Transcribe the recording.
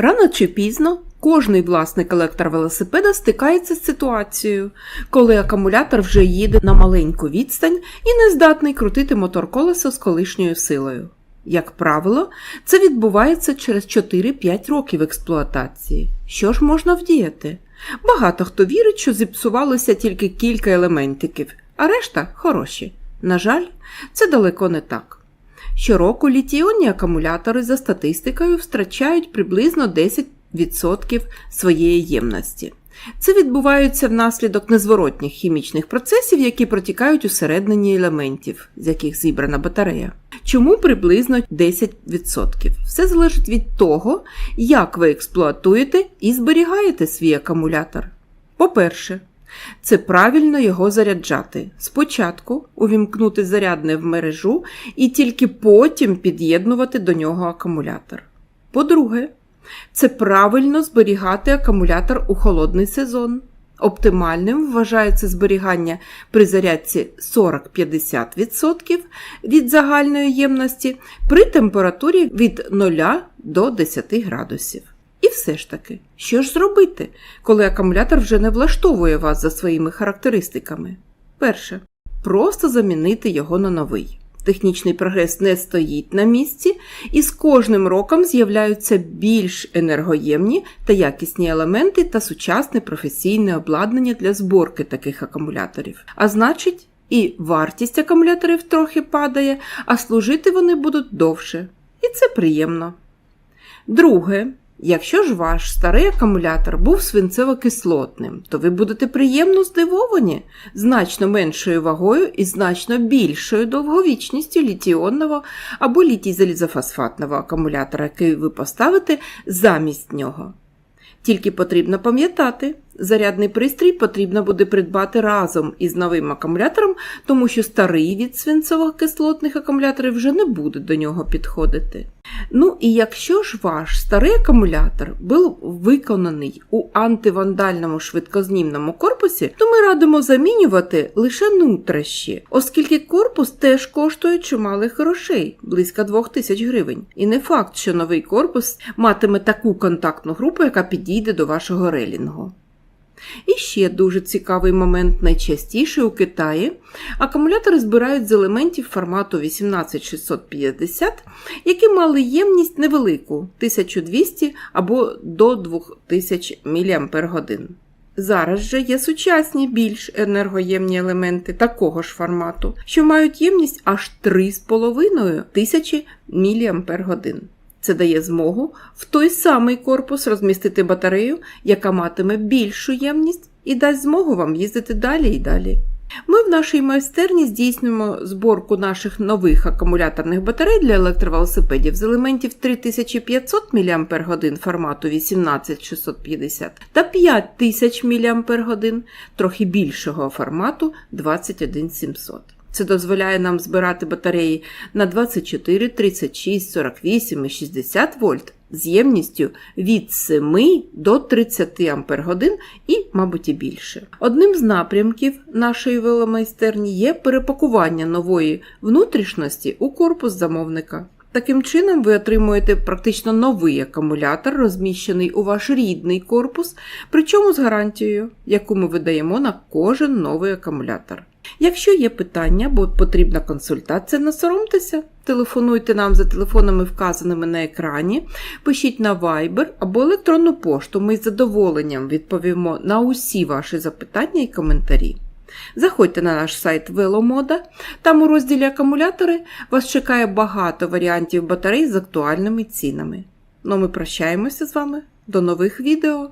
Рано чи пізно кожний власник електровелосипеда стикається з ситуацією, коли акумулятор вже їде на маленьку відстань і не здатний крутити мотор колеса з колишньою силою. Як правило, це відбувається через 4-5 років експлуатації. Що ж можна вдіяти? Багато хто вірить, що зіпсувалося тільки кілька елементиків, а решта хороші. На жаль, це далеко не так. Щороку літіонні акумулятори за статистикою втрачають приблизно 10% своєї ємності. Це відбувається внаслідок незворотніх хімічних процесів, які протікають усередині елементів, з яких зібрана батарея. Чому приблизно 10%? Все залежить від того, як ви експлуатуєте і зберігаєте свій акумулятор. По-перше, це правильно його заряджати. Спочатку увімкнути зарядне в мережу і тільки потім під'єднувати до нього акумулятор. По-друге, це правильно зберігати акумулятор у холодний сезон. Оптимальним вважається зберігання при зарядці 40-50% від загальної ємності при температурі від 0 до 10 градусів. Все ж таки, що ж зробити, коли акумулятор вже не влаштовує вас за своїми характеристиками? Перше. Просто замінити його на новий. Технічний прогрес не стоїть на місці, і з кожним роком з'являються більш енергоємні та якісні елементи та сучасне професійне обладнання для зборки таких акумуляторів. А значить, і вартість акумуляторів трохи падає, а служити вони будуть довше. І це приємно. Друге. Якщо ж ваш старий акумулятор був свинцево-кислотним, то ви будете приємно здивовані значно меншою вагою і значно більшою довговічністю літіонного або літій залізофосфатного акумулятора, який ви поставите замість нього. Тільки потрібно пам'ятати, зарядний пристрій потрібно буде придбати разом із новим акумулятором, тому що старий від свинцово-кислотних акумуляторів вже не буде до нього підходити. Ну і якщо ж ваш старий акумулятор був виконаний у антивандальному швидкознімному корпусі, то ми радимо замінювати лише нутрощі, оскільки корпус теж коштує чималих грошей близько 2000 гривень. І не факт, що новий корпус матиме таку контактну групу, яка підійде до вашого релінгу. І ще дуже цікавий момент найчастіше у Китаї акумулятори збирають з елементів формату 18650, які мали ємність невелику 1200 або до 2000 мАч. Зараз же є сучасні більш енергоємні елементи такого ж формату, що мають ємність аж 3,5 тисячі мАч. Це дає змогу в той самий корпус розмістити батарею, яка матиме більшу ємність, і дасть змогу вам їздити далі і далі. Ми в нашій майстерні здійснюємо зборку наших нових акумуляторних батарей для електровелосипедів з елементів 3500 мАч формату 18650 та 5000 мАч трохи більшого формату 21700. Це дозволяє нам збирати батареї на 24, 36, 48 і 60 вольт з ємністю від 7 до 30 Ах і, мабуть, і більше. Одним з напрямків нашої веломайстерні є перепакування нової внутрішності у корпус замовника. Таким чином, ви отримуєте практично новий акумулятор, розміщений у ваш рідний корпус, причому з гарантією, яку ми видаємо на кожен новий акумулятор. Якщо є питання або потрібна консультація, не соромтеся, телефонуйте нам за телефонами, вказаними на екрані, пишіть на Viber або електронну пошту. Ми з задоволенням відповімо на усі ваші запитання і коментарі. Заходьте на наш сайт Веломода, там у розділі акумулятори вас чекає багато варіантів батарей з актуальними цінами. Ну ми прощаємося з вами. До нових відео!